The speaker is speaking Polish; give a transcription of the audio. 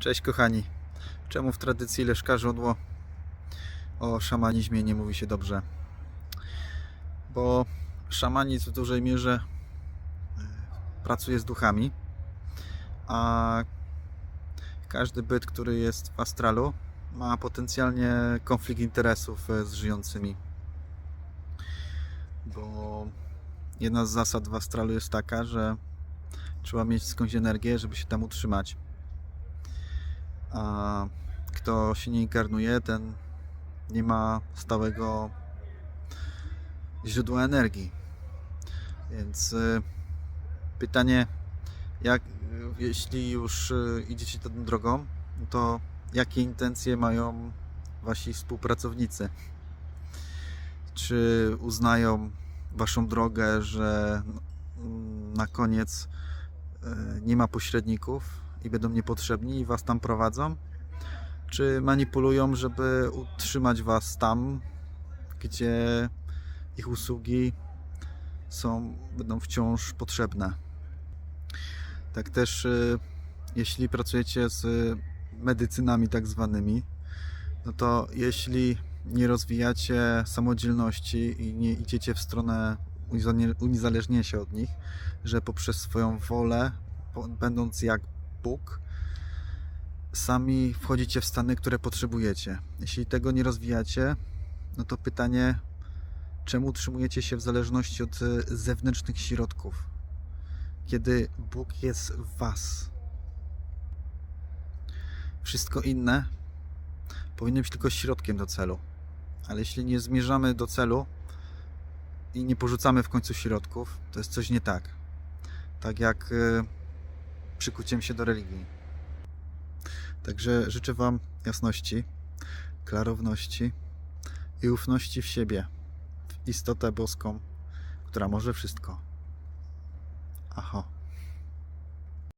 Cześć kochani. Czemu w tradycji Leszka Żądło o szamanizmie nie mówi się dobrze? Bo szamanizm w dużej mierze e, pracuje z duchami, a każdy byt, który jest w astralu ma potencjalnie konflikt interesów e, z żyjącymi. Bo jedna z zasad w astralu jest taka, że trzeba mieć skądś energię, żeby się tam utrzymać a kto się nie inkarnuje, ten nie ma stałego źródła energii. Więc y, pytanie, jak, jeśli już y, idziecie tą drogą, to jakie intencje mają wasi współpracownicy? Czy uznają waszą drogę, że mm, na koniec y, nie ma pośredników i będą niepotrzebni i was tam prowadzą? Czy manipulują, żeby utrzymać was tam, gdzie ich usługi są, będą wciąż potrzebne? Tak też, y, jeśli pracujecie z medycynami tak zwanymi, no to jeśli nie rozwijacie samodzielności i nie idziecie w stronę uniezale- uniezależnienia się od nich, że poprzez swoją wolę, będąc jak Bóg, sami wchodzicie w stany, które potrzebujecie. Jeśli tego nie rozwijacie, no to pytanie, czemu utrzymujecie się w zależności od e, zewnętrznych środków, kiedy Bóg jest w Was? Wszystko inne powinno być tylko środkiem do celu. Ale jeśli nie zmierzamy do celu i nie porzucamy w końcu środków, to jest coś nie tak. Tak jak e, przykuciem się do religii. Także życzę Wam jasności, klarowności i ufności w siebie, w istotę boską, która może wszystko. Aho.